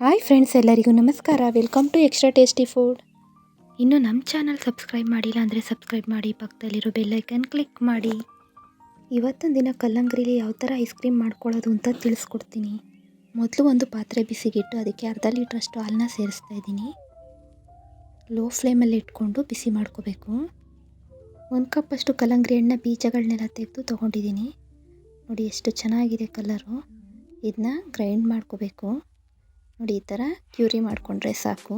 Hi friends ಎಲ್ಲರಿಗೂ ನಮಸ್ಕಾರ. Welcome to extra tasty food ಇನ್ನು ನಮ್ಮ ಚಾನಲ್ ಸಬ್ಸ್ಕ್ರೈಬ್ ಮಾಡಿಲ್ಲ ಅಂದರೆ ಸಬ್ಸ್ಕ್ರೈಬ್ ಮಾಡಿ ಪಕ್ಕದಲ್ಲಿರೋ ಬೆಲ್ಲೈಕನ್ ಕ್ಲಿಕ್ ಮಾಡಿ. ಇವತ್ತೊಂದು ದಿನ ಕಲ್ಲಂಗರಿಲಿ ಯಾವ ಥರ ಐಸ್ ಕ್ರೀಮ್ ಮಾಡ್ಕೊಳ್ಳೋದು ಅಂತ ತಿಳಿಸ್ಕೊಡ್ತೀನಿ. ಮೊದಲು ಒಂದು ಪಾತ್ರೆ ಬಿಸಿಗಿಟ್ಟು ಅದಕ್ಕೆ ಅರ್ಧ ಲೀಟ್ರಷ್ಟು ಹಾಲನ್ನ ಸೇರಿಸ್ತಾ ಇದ್ದೀನಿ. ಲೋ ಫ್ಲೇಮಲ್ಲಿ ಇಟ್ಕೊಂಡು ಬಿಸಿ ಮಾಡ್ಕೋಬೇಕು. ಒಂದು ಕಪ್ಪಷ್ಟು ಕಲ್ಲಂಗರಿ ಹಣ್ಣ ಬೀಜಗಳನ್ನೆಲ್ಲ ತೆಗೆದು ತೊಗೊಂಡಿದ್ದೀನಿ. ನೋಡಿ ಎಷ್ಟು ಚೆನ್ನಾಗಿದೆ ಕಲರು ಇದನ್ನ ಗ್ರೈಂಡ್ ಮಾಡ್ಕೋಬೇಕು. ನೋಡಿ ಈ ಥರ ಕ್ಯೂರಿ ಮಾಡಿಕೊಂಡ್ರೆ ಸಾಕು.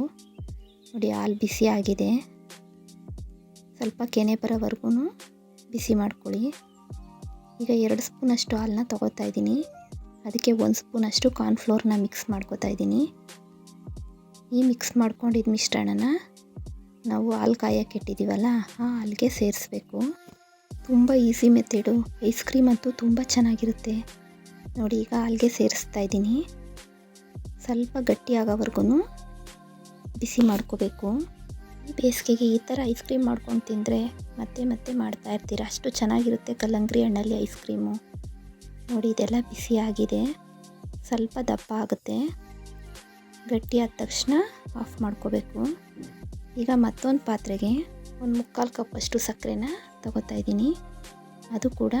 ನೋಡಿ ಹಾಲು ಬಿಸಿ ಆಗಿದೆ. ಸ್ವಲ್ಪ ಕೆನೆ ಬರೋವರೆಗೂ ಬಿಸಿ ಮಾಡ್ಕೊಳ್ಳಿ. ಈಗ ಎರಡು ಸ್ಪೂನಷ್ಟು ಹಾಲನ್ನ ತೊಗೋತಾ ಇದ್ದೀನಿ. ಅದಕ್ಕೆ ಒಂದು ಸ್ಪೂನಷ್ಟು ಕಾರ್ನ್ಫ್ಲೋರ್ನ ಮಿಕ್ಸ್ ಮಾಡ್ಕೋತಾ ಇದ್ದೀನಿ. ಈ ಮಿಕ್ಸ್ ಮಾಡ್ಕೊಂಡಿದ್ದ ಮಿಶ್ರಣನ ನಾವು ಹಾಲು ಕಾಯಕ್ಕೆ ಇಟ್ಟಿದ್ದೀವಲ್ಲ, ಆ ಹಾಲಿಗೆ ಸೇರಿಸ್ಬೇಕು. ತುಂಬ ಈಸಿ ಮೆಥಡು. ಐಸ್ ಕ್ರೀಮ್ ಅಂತೂ ತುಂಬ ಚೆನ್ನಾಗಿರುತ್ತೆ. ನೋಡಿ ಈಗ ಹಾಲಿಗೆ ಸೇರಿಸ್ತಾ ಇದ್ದೀನಿ. ಸ್ವಲ್ಪ ಗಟ್ಟಿಯಾಗೋವರೆಗೂ ಬಿಸಿ ಮಾಡ್ಕೋಬೇಕು. ಈ ಬೇಸಿಗೆಗೆ ಈ ಥರ ಐಸ್ ಕ್ರೀಮ್ ಮಾಡ್ಕೊಂಡು ತಿಂದರೆ ಮತ್ತೆ ಮತ್ತೆ ಮಾಡ್ತಾ ಇರ್ತೀರ. ಅಷ್ಟು ಚೆನ್ನಾಗಿರುತ್ತೆ ಕಲ್ಲಂಗಡಿ ಹಣ್ಣಲ್ಲಿ ಐಸ್ ಕ್ರೀಮು ನೋಡಿ, ಇದೆಲ್ಲ ಬಿಸಿ ಆಗಿದೆ. ಸ್ವಲ್ಪ ದಪ್ಪ ಆಗುತ್ತೆ. ಗಟ್ಟಿಯಾದ ತಕ್ಷಣ ಆಫ್ ಮಾಡ್ಕೋಬೇಕು. ಈಗ ಮತ್ತೊಂದು ಪಾತ್ರೆಗೆ ಒಂದು ಮುಕ್ಕಾಲು ಕಪ್ಪಷ್ಟು ಸಕ್ಕರೆನ ತಗೋತಾ ಇದ್ದೀನಿ. ಅದು ಕೂಡ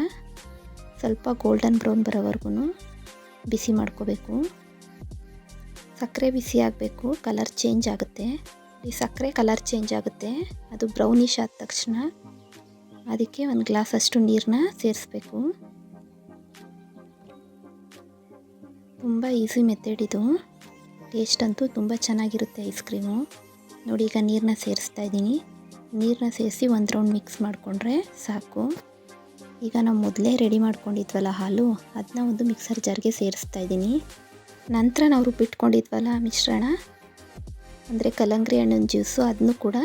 ಸ್ವಲ್ಪ ಗೋಲ್ಡನ್ ಬ್ರೌನ್ ಬರೋವರೆಗೂ ಬಿಸಿ ಮಾಡ್ಕೋಬೇಕು. ಸಕ್ಕರೆ ಬಿಸಿ ಆಗಬೇಕು ಕಲರ್ ಚೇಂಜ್ ಆಗುತ್ತೆ. ಈ ಸಕ್ಕರೆ ಕಲರ್ ಚೇಂಜ್ ಆಗುತ್ತೆ. ಅದು ಬ್ರೌನಿಶ್ ಆದ ತಕ್ಷಣ ಅದಕ್ಕೆ ಒಂದು ಗ್ಲಾಸ್ ಅಷ್ಟು ನೀರನ್ನ ಸೇರಿಸ್ಬೇಕು. ತುಂಬ ಈಸಿ ಮೆಥಡ್ ಇದು. ಟೇಸ್ಟ್ ಅಂತೂ ತುಂಬ ಚೆನ್ನಾಗಿರುತ್ತೆ ಐಸ್ ಕ್ರೀಮು ನೋಡಿ, ಈಗ ನೀರನ್ನ ಸೇರಿಸ್ತಾ ಇದ್ದೀನಿ. ನೀರನ್ನ ಸೇರಿಸಿ ಒಂದು ರೌಂಡ್ ಮಿಕ್ಸ್ ಮಾಡಿಕೊಂಡ್ರೆ ಸಾಕು. ಈಗ ನಾವು ಮೊದಲೇ ರೆಡಿ ಮಾಡ್ಕೊಂಡಿದ್ವಲ್ಲ ಹಾಲು ಅದನ್ನ ಒಂದು ಮಿಕ್ಸರ್ ಜಾರ್ಗೆ ಸೇರಿಸ್ತಾ ಇದ್ದೀನಿ. ನಂತರ ನಾವು ರುಬ್ಬಿಟ್ಕೊಂಡಿದ್ವಲ್ಲ ಮಿಶ್ರಣ? ಅಂದರೆ ಕಲ್ಲಂಗಡಿ ಹಣ್ಣಿನ ಜ್ಯೂಸು ಅದನ್ನು ಕೂಡ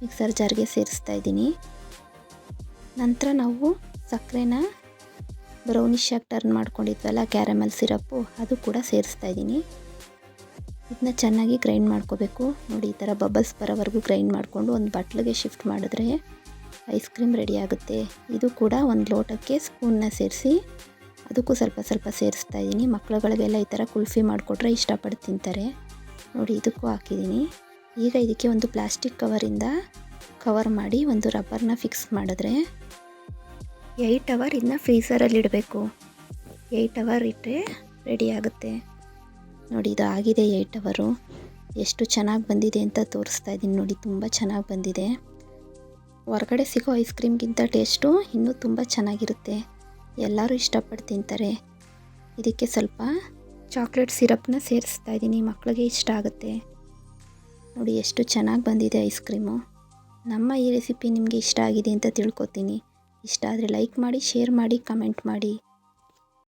ಮಿಕ್ಸರ್ ಜಾರ್ಗೆ ಸೇರಿಸ್ತಾ ಇದ್ದೀನಿ. ನಂತರ ನಾವು ಸಕ್ಕರೆನ ಬ್ರೌನಿಶ್ ಆಗಿ ಟರ್ನ್ ಮಾಡ್ಕೊಂಡಿದ್ವಲ್ಲ ಕ್ಯಾರಮಲ್ ಸಿರಪ್ಪು ಅದು ಕೂಡ ಸೇರಿಸ್ತಾ ಇದ್ದೀನಿ. ಇದನ್ನ ಚೆನ್ನಾಗಿ ಗ್ರೈಂಡ್ ಮಾಡ್ಕೋಬೇಕು. ನೋಡಿ, ಈ ಥರ ಬಬಲ್ಸ್ ಬರೋವರೆಗೂ ಗ್ರೈಂಡ್ ಮಾಡಿಕೊಂಡು ಒಂದು ಬಟ್ಲಿಗೆ ಶಿಫ್ಟ್ ಮಾಡಿದ್ರೆ ಐಸ್ ಕ್ರೀಮ್ ರೆಡಿ ಆಗುತ್ತೆ. ಇದು ಕೂಡ ಒಂದು ಲೋಟಕ್ಕೆ ಸ್ಪೂನ್ನ ಸೇರಿಸಿ ಅದಕ್ಕೂ ಸ್ವಲ್ಪ ಸ್ವಲ್ಪ ಸೇರಿಸ್ತಾ ಇದ್ದೀನಿ. ಮಕ್ಕಳುಗಳಿಗೆಲ್ಲ ಈ ಥರ ಕುಲ್ಫಿ ಮಾಡಿಕೊಟ್ರೆ ಇಷ್ಟಪಟ್ಟು ತಿಂತಾರೆ. ನೋಡಿ, ಇದಕ್ಕೂ ಹಾಕಿದ್ದೀನಿ. ಈಗ ಇದಕ್ಕೆ ಒಂದು ಪ್ಲಾಸ್ಟಿಕ್ ಕವರಿಂದ ಕವರ್ ಮಾಡಿ ಒಂದು ರಬ್ಬರ್ನ ಫಿಕ್ಸ್ ಮಾಡಿದ್ರೆ ಏಯ್ಟ್ ಅವರ್ ಇದನ್ನ ಫ್ರೀಸರಲ್ಲಿ ಇಡಬೇಕು. ಏಯ್ಟ್ ಅವರ್ ಇಟ್ಟರೆ ರೆಡಿ ಆಗುತ್ತೆ. ನೋಡಿ, ಇದು ಆಗಿದೆ ಏಯ್ಟ್ ಅವರು. ಎಷ್ಟು ಚೆನ್ನಾಗಿ ಬಂದಿದೆ ಅಂತ ತೋರಿಸ್ತಾ ಇದ್ದೀನಿ ನೋಡಿ, ತುಂಬ ಚೆನ್ನಾಗಿ ಬಂದಿದೆ. ಹೊರಗಡೆ ಸಿಗೋ ಐಸ್ ಕ್ರೀಮ್ಗಿಂತ ಟೇಸ್ಟು ಇನ್ನೂ ತುಂಬ ಚೆನ್ನಾಗಿರುತ್ತೆ. ಎಲ್ಲರೂ ಇಷ್ಟಪಟ್ಟು ತಿಂತಾರೆ. ಇದಕ್ಕೆ ಸ್ವಲ್ಪ ಚಾಕ್ಲೇಟ್ ಸಿರಪ್ನ ಸೇರಿಸ್ತಾ ಇದ್ದೀನಿ ಮಕ್ಕಳಿಗೆ ಇಷ್ಟ ಆಗುತ್ತೆ. ನೋಡಿ ಎಷ್ಟು ಚೆನ್ನಾಗಿ ಬಂದಿದೆ ಐಸ್ ಕ್ರೀಮು. ನಮ್ಮ ಈ ರೆಸಿಪಿ ನಿಮಗೆ ಇಷ್ಟ ಆಗಿದೆ ಅಂತ ತಿಳ್ಕೊತೀನಿ. ಇಷ್ಟ ಆದರೆ ಲೈಕ್ ಮಾಡಿ, ಶೇರ್ ಮಾಡಿ, ಕಮೆಂಟ್ ಮಾಡಿ.